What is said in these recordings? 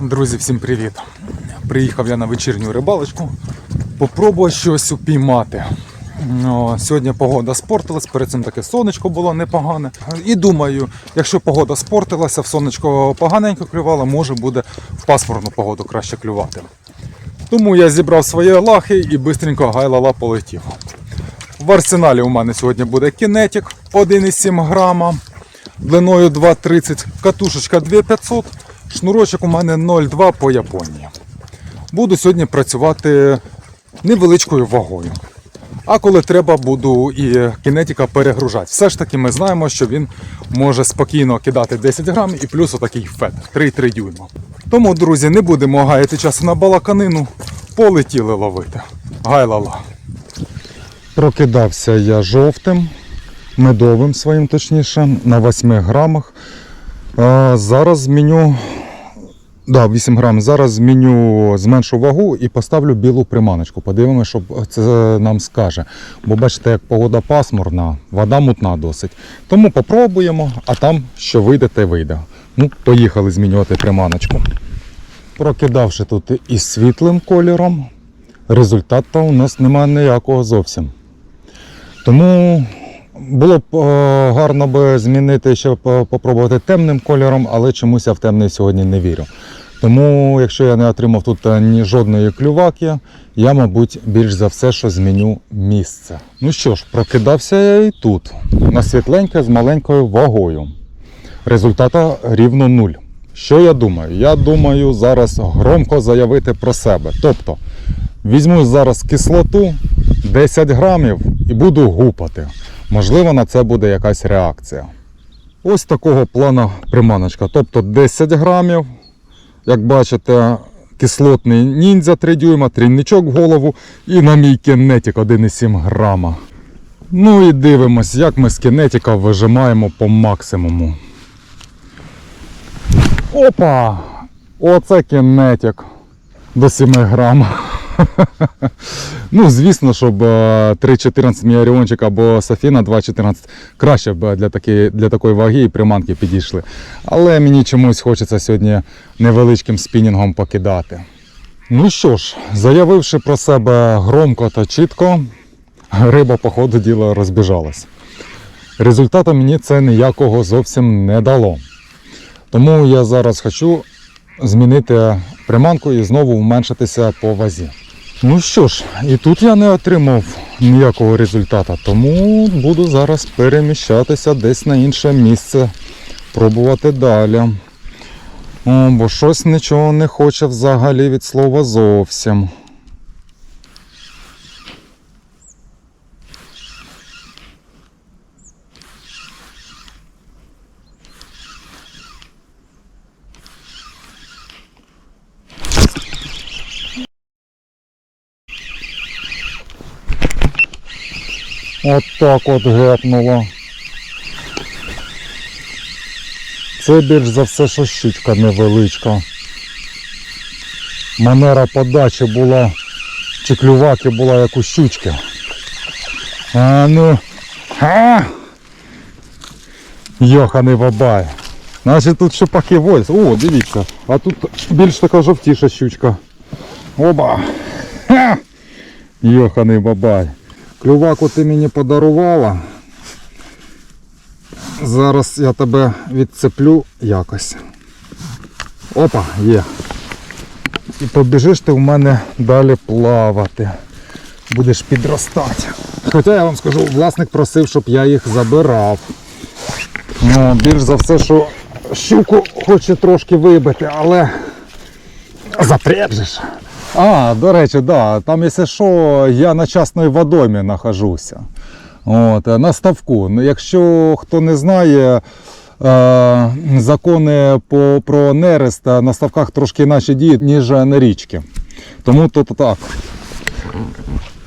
Друзі, всім привіт! Приїхав я на вечірню рибалочку. Попробую щось упіймати. Сьогодні погода спортилась, перед цим таке сонечко було непогане. І думаю, якщо погода спортилася, в сонечко поганенько клювало, може буде в пасмурну погоду краще клювати. Тому я зібрав свої лахи і швидко гайлала полетів. В арсеналі у мене сьогодні буде кінетик 1,7 грама, длиною 2,30, катушечка 2500, шнурочок у мене 0,2 по Японії. Буду сьогодні працювати невеличкою вагою. А коли треба, буду і кінетика перегружати. Все ж таки ми знаємо, що він може спокійно кидати 10 грам і плюс отакий фет 3,3 дюйма. Тому, друзі, не будемо гаяти часу на балаканину, полетіли ловити. Гайлала. Прокидався я жовтим, медовим своїм точніше, на 8 грамах. Зараз зміню. Да, 8 грам. Зараз зміню, зменшу вагу і поставлю білу приманочку. Подивимося, що це нам скаже. Бо бачите, як погода пасмурна, вода мутна досить. Тому попробуємо, а там що вийде, те вийде. Ну, поїхали змінювати приманочку. Прокидавши тут із світлим кольором, результату у нас немає ніякого зовсім. Тому було б е, гарно би змінити, щоб е, попробувати темним кольором, але чомусь я в темний сьогодні не вірю. Тому, якщо я не отримав тут е, ні жодної клюваки, я, мабуть, більш за все, що зміню місце. Ну що ж, прокидався я і тут, на світленьке з маленькою вагою. Результата рівно нуль. Що я думаю? Я думаю зараз громко заявити про себе. Тобто, візьму зараз кислоту 10 грамів і буду гупати. Можливо, на це буде якась реакція. Ось такого плану приманочка. Тобто 10 грамів. Як бачите, кислотний ніндзя 3 дюйма, трійничок в голову і на мій кінетик 1,7 грама. Ну і дивимось, як ми з кінетика вижимаємо по максимуму. Опа! Оце кінетик до 7 грам. ну, звісно, щоб е, 3,14 мій або Софіна 2,14 краще б для, такі, для такої ваги і приманки підійшли. Але мені чомусь хочеться сьогодні невеличким спінінгом покидати. Ну що ж, заявивши про себе громко та чітко, риба по ходу діла розбіжалась. Результату мені це ніякого зовсім не дало. Тому я зараз хочу змінити приманку і знову уменшитися по вазі. Ну що ж, і тут я не отримав ніякого результату, тому буду зараз переміщатися десь на інше місце, пробувати далі. О, бо щось нічого не хоче взагалі від слова зовсім. От так от гепнуло. Це більш за все, що щучка невеличка. Манера подачі була, чи клюваки була як у щучки. А ну. А! Йоханий бабай. Значить тут шипаки вольс. О, дивіться. А тут більш така жовтіша щучка. Оба. Ха! Йоханий бабай. Клюваку ти мені подарувала. Зараз я тебе відцеплю якось. Опа, є. І побіжиш ти в мене далі плавати. Будеш підростати. Хоча я вам скажу, власник просив, щоб я їх забирав. Ну, більш за все, що щуку хоче трошки вибити, але запряжеш. А, до речі, да, там, якщо що, я на частної водоймі нахожуся. От, на ставку. Ну, Якщо хто не знає, е, закони по, про нерест на ставках трошки інакше діють, ніж на річки. Тому то так.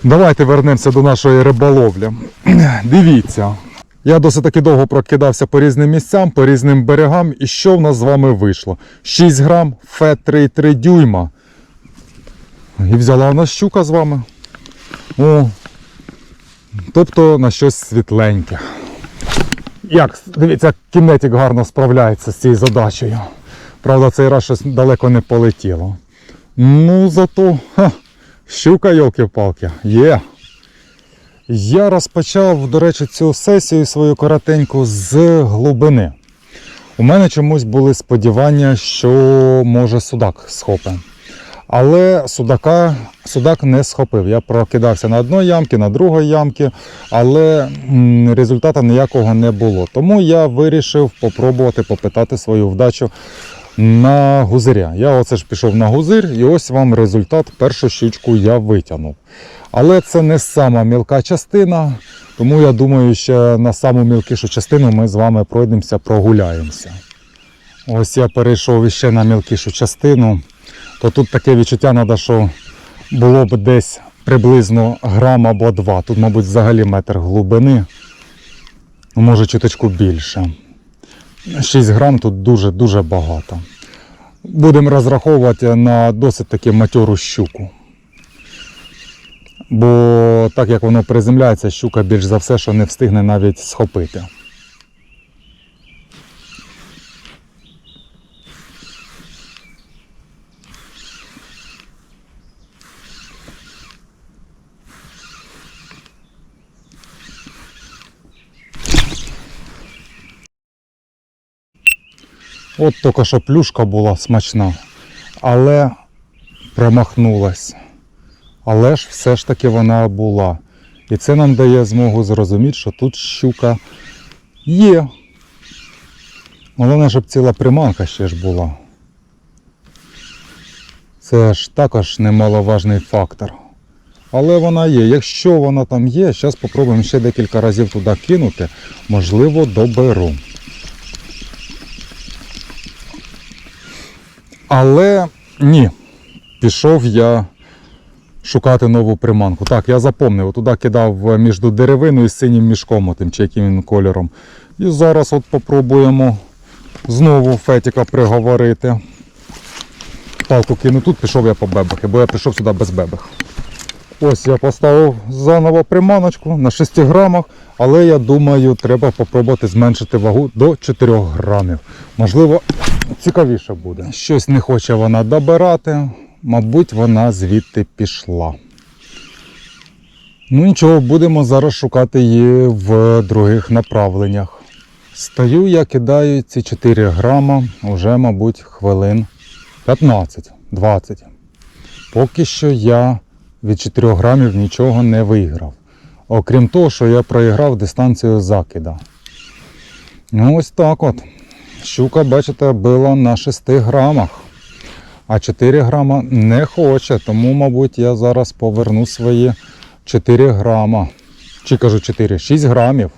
Давайте вернемося до нашої риболовлі. Дивіться. Я досить таки довго прокидався по різним місцям, по різним берегам. І що в нас з вами вийшло? 6 грам фет 3,3 дюйма. І взяла нас щука з вами. О, тобто на щось світленьке. Як, дивіться, кінетик гарно справляється з цією задачею. Правда, цей раз щось далеко не полетіло. Ну, зато ха, щука, йолки-палки, є. Я розпочав, до речі, цю сесію свою коротеньку з глибини. У мене чомусь були сподівання, що може судак схопе. Але судака, судак не схопив. Я прокидався на одній ямці, на другій ямці, але результату ніякого не було. Тому я вирішив попробувати попитати свою вдачу на гузиря. Я оце ж пішов на гузир, і ось вам результат. Першу щучку я витягнув. Але це не сама мілка частина, тому я думаю, що на саму мілкішу частину ми з вами пройдемося, прогуляємося. Ось я перейшов іще на мілкішу частину, то тут таке відчуття треба, що було б десь приблизно грам або два. Тут, мабуть, взагалі метр глибини, ну, може чуточку більше. 6 грам тут дуже-дуже багато. Будемо розраховувати на досить таки матьору щуку. Бо так як воно приземляється, щука більш за все, що не встигне навіть схопити. От тільки що плюшка була смачна, але промахнулась. Але ж все ж таки вона була. І це нам дає змогу зрозуміти, що тут щука є. Головне, щоб ціла приманка ще ж була. Це ж також немаловажний фактор. Але вона є. Якщо вона там є, зараз спробуємо ще декілька разів туди кинути. Можливо, доберу. Але ні, пішов я шукати нову приманку. Так, я запомнив, туди кидав між деревиною і синім мішком, отим, чи яким він кольором. І зараз от попробуємо знову фетіка приговорити. Палку кину тут, пішов я по бебехи, бо я прийшов сюди без бебех. Ось я поставив заново приманочку на 6 грамах, але я думаю, треба попробувати зменшити вагу до 4 грамів. Можливо, цікавіше буде. Щось не хоче вона добирати, мабуть, вона звідти пішла. Ну нічого, будемо зараз шукати її в других направленнях. Стою, я кидаю ці 4 грама вже, мабуть, хвилин 15-20. Поки що я від 4 грамів нічого не виграв. Окрім того, що я проіграв дистанцію закида. Ну ось так от. Щука, бачите, била на 6 грамах. А 4 грама не хоче, тому, мабуть, я зараз поверну свої 4 грама. Чи кажу 4, 6 грамів.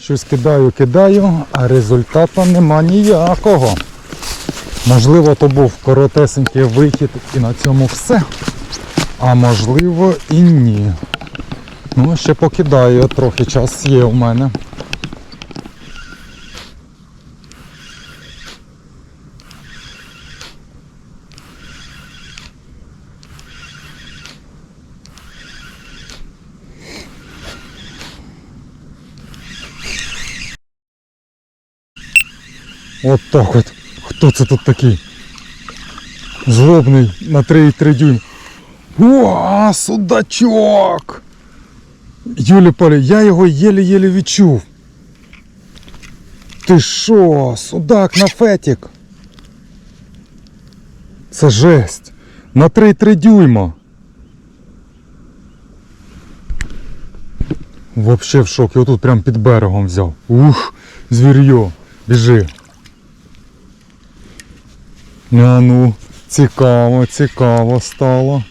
Щось кидаю, кидаю, а результату нема ніякого. Можливо, то був коротесенький вихід і на цьому все. А можливо і ні. Ну, ще покидаю, трохи час є у мене. От так от. Хто це тут такий? Злобний на 3,3 дюйм. О, судачок! Юлі Полі, я його єлі-єлі відчув. Ти що, судак на фетік? Це жесть. На 3,3 дюйма. Вообще в шокі. Отут прям під берегом взяв. Ух, звір'йо, біжи. А ну, цікаво, цікаво стало.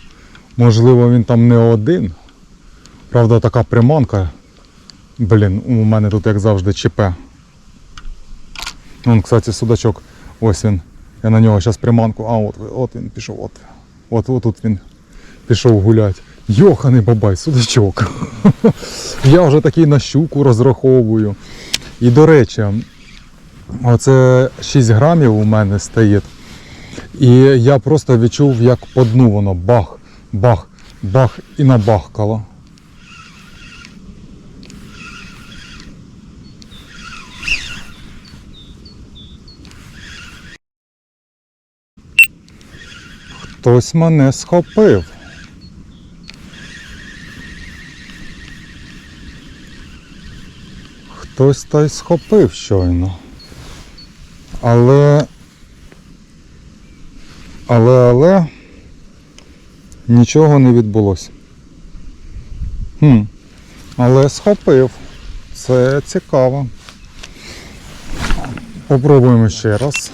Можливо, він там не один. Правда, така приманка. Блін, у мене тут, як завжди, ЧП. Вон, кстати, судачок. Ось він. Я на нього зараз приманку. А, от, от він пішов. От. От, от тут він пішов гуляти. Йоханий бабай, судачок. Я вже такий на щуку розраховую. І до речі, оце 6 грамів у мене стоїть. І я просто відчув, як по дну воно бах, бах, бах і набахкало. Хтось мене схопив. Хтось та й схопив щойно. Але. Але, але нічого не відбулося. Хм. Але схопив. Це цікаво. Попробуємо ще раз.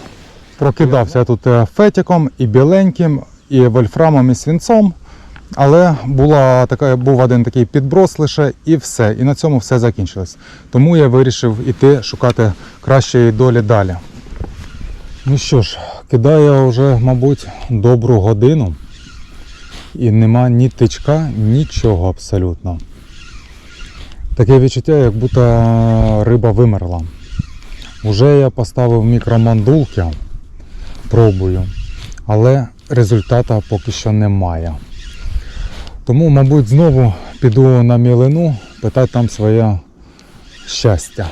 Прокидався я тут е, фетіком і біленьким, і вольфрамом, і свинцом. Але була така, був один такий підброс лише і все. І на цьому все закінчилось. Тому я вирішив іти шукати кращої долі далі. Ну що ж, кидаю я вже, мабуть, добру годину. І нема ні тичка, нічого абсолютно. Таке відчуття, як будто риба вимерла. Уже я поставив мікромандулки, пробую, але результата поки що немає. Тому, мабуть, знову піду на мілину, питати там своє щастя.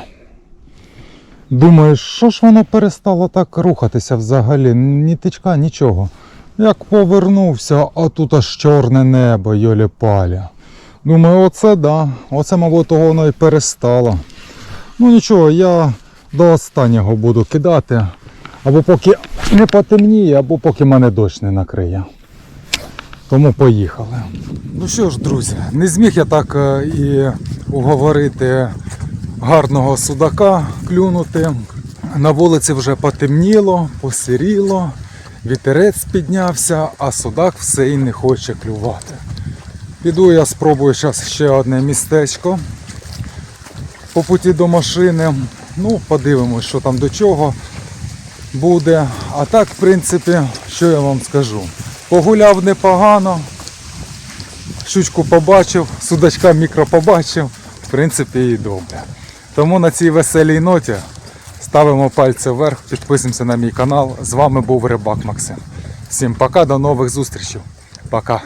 Думаю, що ж воно перестало так рухатися взагалі? Ні тичка, нічого. Як повернувся, а тут аж чорне небо, йолі паля. Думаю, оце да. Оце, мабуть, воно і перестало. Ну нічого, я до останнього буду кидати. Або поки не потемніє, або поки мене дощ не накриє. Тому поїхали. Ну що ж, друзі, не зміг я так е, і уговорити гарного судака клюнути. На вулиці вже потемніло, посиріло, вітерець піднявся, а судак все і не хоче клювати. Піду я спробую зараз ще одне містечко по путі до машини. Ну, подивимось, що там до чого буде. А так, в принципі, що я вам скажу? Погуляв непогано, щучку побачив, судачка мікро побачив, в принципі, і добре. Тому на цій веселій ноті ставимо пальці вверх, підписуємося на мій канал. З вами був Рибак Максим. Всім пока, до нових зустрічей. Пока.